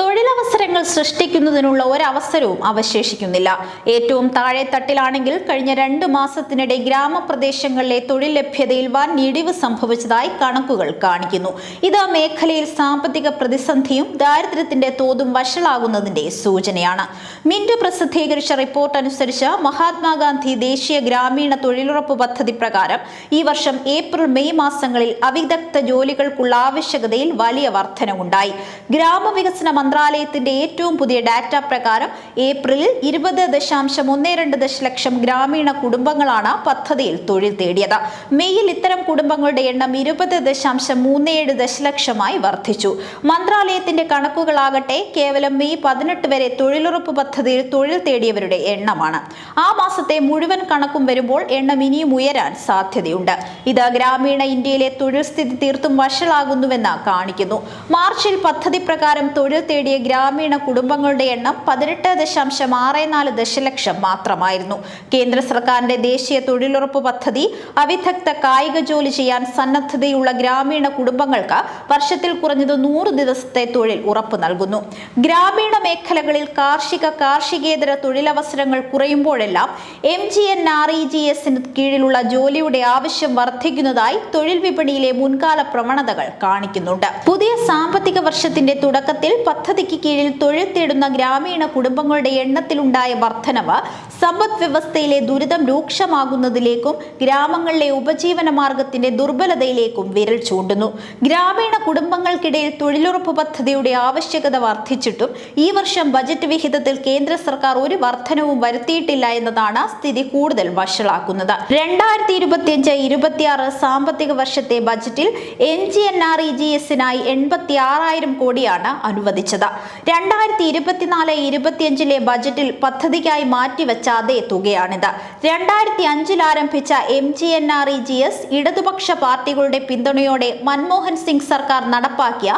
തൊഴിലവസരങ്ങൾ സൃഷ്ടിക്കുന്നതിനുള്ള ഒരവസരവും അവശേഷിക്കുന്നില്ല. ഏറ്റവും താഴെ തട്ടിലാണെങ്കിൽ കഴിഞ്ഞ രണ്ട് മാസത്തിനിടെ ഗ്രാമപ്രദേശങ്ങളിലെ തൊഴിൽ ലഭ്യതയിൽ വൻ ഇടിവ് സംഭവിച്ചതായി കണക്കുകൾ കാണിക്കുന്നു. ഇത് മേഖലയിൽ സാമ്പത്തിക പ്രതിസന്ധിയും ദാരിദ്ര്യത്തിന്റെ തോതും വഷളാകുന്നതിന്റെ സൂചനയാണ്. മിന്റ് പ്രസിദ്ധീകരിച്ച റിപ്പോർട്ട് അനുസരിച്ച് മഹാത്മാഗാന്ധി ദേശീയ ഗ്രാമീണ തൊഴിലുറപ്പ് പദ്ധതി പ്രകാരം ഈ വർഷം ഏപ്രിൽ മെയ് മാസങ്ങളിൽ അവിദഗ്ധ ജോലികൾക്കുള്ള ആവശ്യകതയിൽ വലിയ വർധനവുണ്ടായി. ഗ്രാമവികസന മന്ത്രാലയത്തിന്റെ ഏറ്റവും പുതിയ ഡാറ്റ പ്രകാരം ഏപ്രിലിൽ ഇരുപത് ദശാംശം ഒന്ന് രണ്ട് ദശലക്ഷം ഗ്രാമീണ കുടുംബങ്ങളാണ് പദ്ധതിയിൽ തൊഴിൽ തേടിയത്. മെയ്യിൽ ഇത്തരം കുടുംബങ്ങളുടെ എണ്ണം ഇരുപത് ദശാംശം മൂന്ന് ഏഴ് ദശലക്ഷമായി വർദ്ധിച്ചു. മന്ത്രാലയത്തിന്റെ കണക്കുകളാകട്ടെ കേവലം മെയ് പതിനെട്ട് വരെ തൊഴിലുറപ്പ് പദ്ധതിയിൽ തൊഴിൽ തേടിയവരുടെ എണ്ണമാണ്. ആ മാസത്തെ മുഴുവൻ കണക്കും വരുമ്പോൾ എണ്ണം ഇനിയും ഉയരാൻ സാധ്യതയുണ്ട്. ഇത് ഗ്രാമീണ ഇന്ത്യയിലെ തൊഴിൽ സ്ഥിതി തീർത്തും വഷളാകുന്നുവെന്ന് കാണിക്കുന്നു. മാർച്ചിൽ പദ്ധതി പ്രകാരം തൊഴിൽ തേടിയ ഗ്രാമീണ കുടുംബങ്ങളുടെ എണ്ണം പതിനെട്ട് ദശാംശം ആറ് നാല് ദശലക്ഷം മാത്രമായിരുന്നു. കേന്ദ്ര സർക്കാരിന്റെ ദേശീയ തൊഴിലുറപ്പ് പദ്ധതി അവിദഗ്ധ കായിക ജോലി ചെയ്യാൻ സന്നദ്ധതയുള്ള ഗ്രാമീണ കുടുംബങ്ങൾക്ക് വർഷത്തിൽ കുറഞ്ഞത് നൂറ് ദിവസത്തെ തൊഴിൽ ഉറപ്പ് നൽകുന്നു. ഗ്രാമീണ മേഖലകളിൽ കാർഷിക കാർഷികേതര തൊഴിലവസരങ്ങൾ കുറയുമ്പോഴെല്ലാം M G N R E G എസിന് കീഴിലുള്ള ജോലിയുടെ ആവശ്യം വർദ്ധിക്കുന്നതായി തൊഴിൽ വിപണിയിലെ മുൻകാല പ്രവണതകൾ കാണിക്കുന്നുണ്ട്. പുതിയ സാമ്പത്തിക വർഷത്തിന്റെ തുടക്കത്തിൽ പദ്ധതിക്ക് കീഴിൽ തൊഴിൽ തേടുന്ന ഗ്രാമീണ കുടുംബങ്ങളുടെ എണ്ണത്തിലുണ്ടായ വർധനവ് സമ്പദ് വ്യവസ്ഥയിലെ ദുരിതം രൂക്ഷമാകുന്നതിലേക്കും ഗ്രാമങ്ങളിലെ ഉപജീവന മാർഗത്തിന്റെ ദുർബലതയിലേക്കും വിരൽ ചൂണ്ടുന്നു. ഗ്രാമീണ കുടുംബങ്ങൾക്കിടയിൽ തൊഴിലുറപ്പ് പദ്ധതിയുടെ ആവശ്യകത വർദ്ധിച്ചിട്ടും ഈ വർഷം ബജറ്റ് വിഹിതത്തിൽ കേന്ദ്ര സർക്കാർ ഒരു വർധനവും വരുത്തിയിട്ടില്ല എന്നതാണ് സ്ഥിതി കൂടുതൽ വഷളാക്കുന്നത്. രണ്ടായിരത്തി ഇരുപത്തിയഞ്ച് ഇരുപത്തിയാറ് സാമ്പത്തിക വർഷത്തെ ബജറ്റിൽ N G N R E G എസിനായി എൺപത്തി ആറായിരം കോടിയാണ് അനുവദിച്ചത്. രണ്ടായിരത്തി ഇരുപത്തിനാല് ഇരുപത്തിയഞ്ചിലെ ബജറ്റിൽ പദ്ധതിക്കായി മാറ്റിവെച്ച അതേ തുകയാണിത് രണ്ടായിരത്തി അഞ്ചിൽ ആരംഭിച്ച M G N R E G S ഇടതുപക്ഷ പാർട്ടികളുടെ പിന്തുണയോടെ മൻമോഹൻ സിംഗ് സർക്കാർ നടപ്പാക്കിയ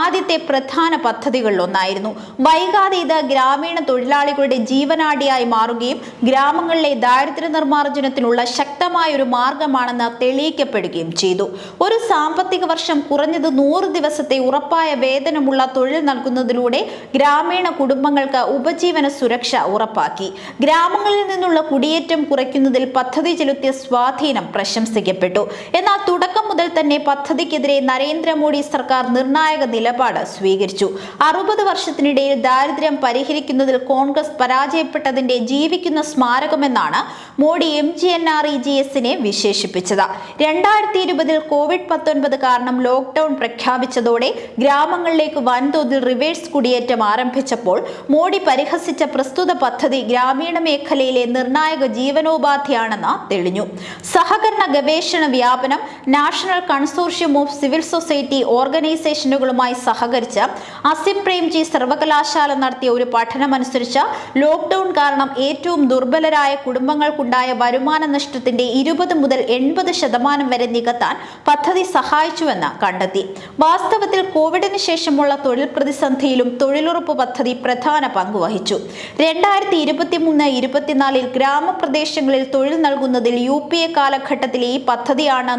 ആദ്യത്തെ പ്രധാന പദ്ധതികളിലൊന്നായിരുന്നു. വൈകാതെ ഇത് ഗ്രാമീണ തൊഴിലാളികളുടെ ജീവനാടിയായി മാറുകയും ഗ്രാമങ്ങളിലെ ദാരിദ്ര്യ നിർമ്മാർജനത്തിനുള്ള ശക്തമായ ഒരു മാർഗമാണെന്ന് തെളിയിക്കപ്പെടുകയും ചെയ്തു. ഒരു സാമ്പത്തിക വർഷം കുറഞ്ഞത് നൂറ് ദിവസത്തെ ഉറപ്പായ വേതനമുള്ള തൊഴിൽ നൽകുന്നതിലൂടെ ഗ്രാമീണ കുടുംബങ്ങൾക്ക് ഉപജീവന സുരക്ഷ ഉറപ്പാക്കി. ഗ്രാമങ്ങളിൽ നിന്നുള്ള കുടിയേറ്റം കുറയ്ക്കുന്നതിൽ പദ്ധതി ചെലുത്തിയ സ്വാധീനം പ്രശംസിക്കപ്പെട്ടു. എന്നാൽ തുടക്കം മുതൽ തന്നെ പദ്ധതിക്കെതിരെ നരേന്ദ്രമോദി സർക്കാർ നിർണായക നിലപാട് സ്വീകരിച്ചു. അറുപത് വർഷത്തിനിടയിൽ ദാരിദ്ര്യം പരിഹരിക്കുന്നതിൽ കോൺഗ്രസ് പരാജയപ്പെട്ടതിന്റെ ജീവിക്കുന്ന സ്മാരകമെന്നാണ് Modi M G N R E G എസിനെ വിശേഷിപ്പിച്ചത്. രണ്ടായിരത്തി ഇരുപതിൽ കോവിഡ് പത്തൊൻപത് കാരണം ലോക്ക്ഡൌൺ പ്രഖ്യാപിച്ചതോടെ ഗ്രാമങ്ങളിലേക്ക് വൻതോതിൽ റിവേഴ്സ് കുടിയേറ്റം ആരംഭിച്ചപ്പോൾ മോഡി പരിഹസിച്ച പ്രസ്തുത പദ്ധതി ഗ്രാമീണ മേഖലയിലെ നിർണായക ജീവനോപാധിയാണെന്ന് തെളിഞ്ഞു. സഹകരണ ഗവേഷണ വ്യാപനം national consortium of civil society ഓർഗനൈസേഷനുകളുമായി സഹകരിച്ച് അസിം പ്രേംജി സർവകലാശാല നടത്തിയ ഒരു പഠനമനുസരിച്ച് ലോക്ക്ഡൌൺ കാരണം ഏറ്റവും ദുർബലരായ കുടുംബങ്ങൾക്കുണ്ടായ വരുമാന നഷ്ടത്തിന്റെ ഇരുപത് മുതൽ എൺപത് ശതമാനം വരെ നികത്താൻ പദ്ധതി സഹായിച്ചുവെന്ന് കണ്ടെത്തി. വാസ്തവത്തിൽ കോവിഡിന് ശേഷമുള്ള തൊഴിൽ പ്രതിസന്ധിയിലും തൊഴിലുറപ്പ് പദ്ധതി പ്രധാന പങ്ക് വഹിച്ചു. രണ്ടായിരത്തി ഇരുപത്തിമൂന്ന് ഇരുപത്തിനാലിൽ ഗ്രാമപ്രദേശങ്ങളിൽ തൊഴിൽ നൽകുന്നതിൽ യു പി എ കാലഘട്ടത്തിലെ ഈ പദ്ധതിയാണ്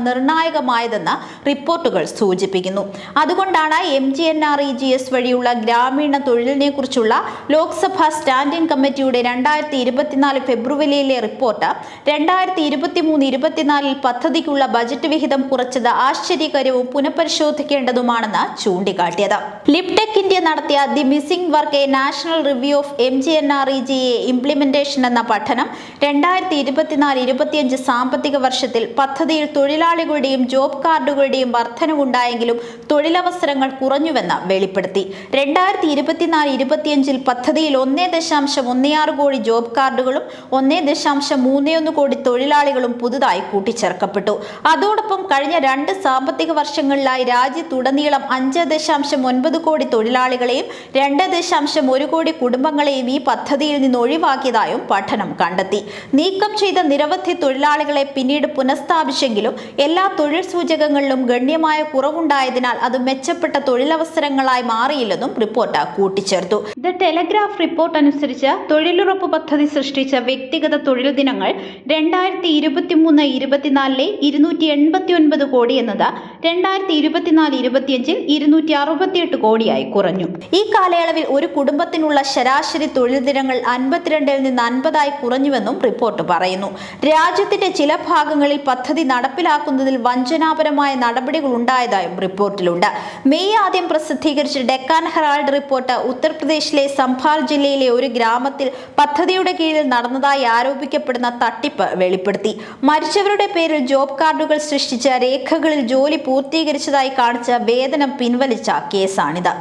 നിർണായകമായതെന്ന് റിപ്പോർട്ടുകൾ സൂചിപ്പിക്കുന്നു. അതുകൊണ്ടാണ് M G N R E G S വഴിയുള്ള ഗ്രാമീണ തൊഴിലിനെ കുറിച്ചുള്ള ലോക്സഭാ സ്റ്റാൻഡിംഗ് കമ്മിറ്റിയുടെ രണ്ടായിരത്തി ഇരുപത്തിനാല് ഫെബ്രുവരിയിലെ റിപ്പോർട്ട് രണ്ടായിരത്തി ഇരുപത്തിമൂന്ന് ഇരുപത്തിനാലിൽ പദ്ധതിക്കുള്ള ബജറ്റ് വിഹിതം കുറച്ചത് ആശ്ചര്യകരവും പുനഃപരിശോധിക്കേണ്ടതുമാണെന്ന് ചൂണ്ടിക്കാട്ടിയത്. ലിപ്ടെക് ഇന്ത്യ നടത്തിയ the missing work a national review of M G N R E G A implementation എന്ന പഠനം രണ്ടായിരത്തി ഇരുപത്തിനാല് ഇരുപത്തിയഞ്ച് സാമ്പത്തിക വർഷത്തിൽ പദ്ധതിയിൽ തൊഴിലാളികളുടെയും ജോബ് കാർഡുകളുടെയും വർധനവുണ്ടായെങ്കിലും തൊഴിലവസരങ്ങൾ കുറഞ്ഞുവെന്ന് വെളിപ്പെടുത്തി. രണ്ടായിരത്തി ഇരുപത്തിനാല് ഇരുപത്തിയഞ്ചിൽ പദ്ധതിയിൽ ഒന്നേ ദശാംശം ഒന്നേ ആറ് കോടി ജോബ് കാർഡുകളും ഒന്നേ ദശാംശം മൂന്നേ ഒന്ന് കോടി തൊഴിലാളികളും പുതുതായി കൂട്ടിച്ചേർക്കപ്പെട്ടു. അതോടൊപ്പം കഴിഞ്ഞ രണ്ട് സാമ്പത്തിക വർഷങ്ങളിലായി രാജ്യത്തുടനീളം അഞ്ച് ദശാംശം ഒൻപത് കോടി തൊഴിലാളികളെയും രണ്ട് ദശാംശം ഒരു കോടി കുടുംബങ്ങളെയും ഈ പദ്ധതിയിൽ നിന്ന് ഒഴിവാക്കിയതായും പഠനം കണ്ടെത്തി. നീക്കം ചെയ്ത നിരവധി തൊഴിലാളികളെ പിന്നീട് പുനഃസ്ഥാപിച്ചെങ്കിലും എല്ലാ തൊഴിൽ സൂചകങ്ങളിലും ഗണ്യമായ കുറവുണ്ടായതിനാൽ അത് മെച്ചപ്പെട്ട തൊഴിലവസരങ്ങളായി മാറിയില്ലെന്നും റിപ്പോർട്ട് കൂട്ടിച്ചേർത്തു. ദ ടെലഗ്രാഫ് റിപ്പോർട്ട് അനുസരിച്ച് തൊഴിലുറപ്പ് പദ്ധതി സൃഷ്ടിച്ച വ്യക്തിഗത തൊഴിൽ ദിനങ്ങൾ രണ്ടായിരത്തി ഇരുപത്തിമൂന്ന് ഇരുപത്തിനാലിലെ ഇരുന്നൂറ്റി എൺപത്തി ഒൻപത് കോടി എന്നത് രണ്ടായിരത്തി ഇരുപത്തിനാല് ഇരുപത്തിയഞ്ചിൽ ഇരുന്നൂറ്റി അറുപത്തിയെട്ട് കോടിയായി കുറഞ്ഞു. ഈ കാലയളവിൽ ഒരു കുടുംബത്തിനുള്ള ശരാശരി തൊഴിൽ ദിനങ്ങൾ അൻപത്തിരണ്ടിൽ നിന്ന് അൻപതായി കുറഞ്ഞുവെന്നും റിപ്പോർട്ട് പറയുന്നു. രാജ്യത്തിന്റെ ചില ഭാഗങ്ങളിൽ പദ്ധതി നടപ്പിലാക്കുന്നതിൽ വഞ്ചനാപരമായ നടപടികൾ ഉണ്ടായതായും റിപ്പോർട്ടിലുണ്ട്. മെയ് ആദ്യം പ്രസിദ്ധീകരിച്ച ഡെക്കാൻ ഹെറാൾഡ് റിപ്പോർട്ട് ഉത്തർപ്രദേശിലെ സംഭാൽ ജില്ലയിലെ ഒരു ഗ്രാമത്തിൽ പദ്ധതിയുടെ കീഴിൽ നടന്നതായി ആരോപിക്കപ്പെടുന്ന തട്ടിപ്പ് വെളിപ്പെടുത്തി. മരിച്ചവരുടെ പേരിൽ ജോബ് കാർഡുകൾ സൃഷ്ടിച്ച രേഖകളിൽ ജോലി പൂർത്തീകരിച്ചതായി കാണിച്ച വേതനം പിൻവലിച്ച കേസാണിത്.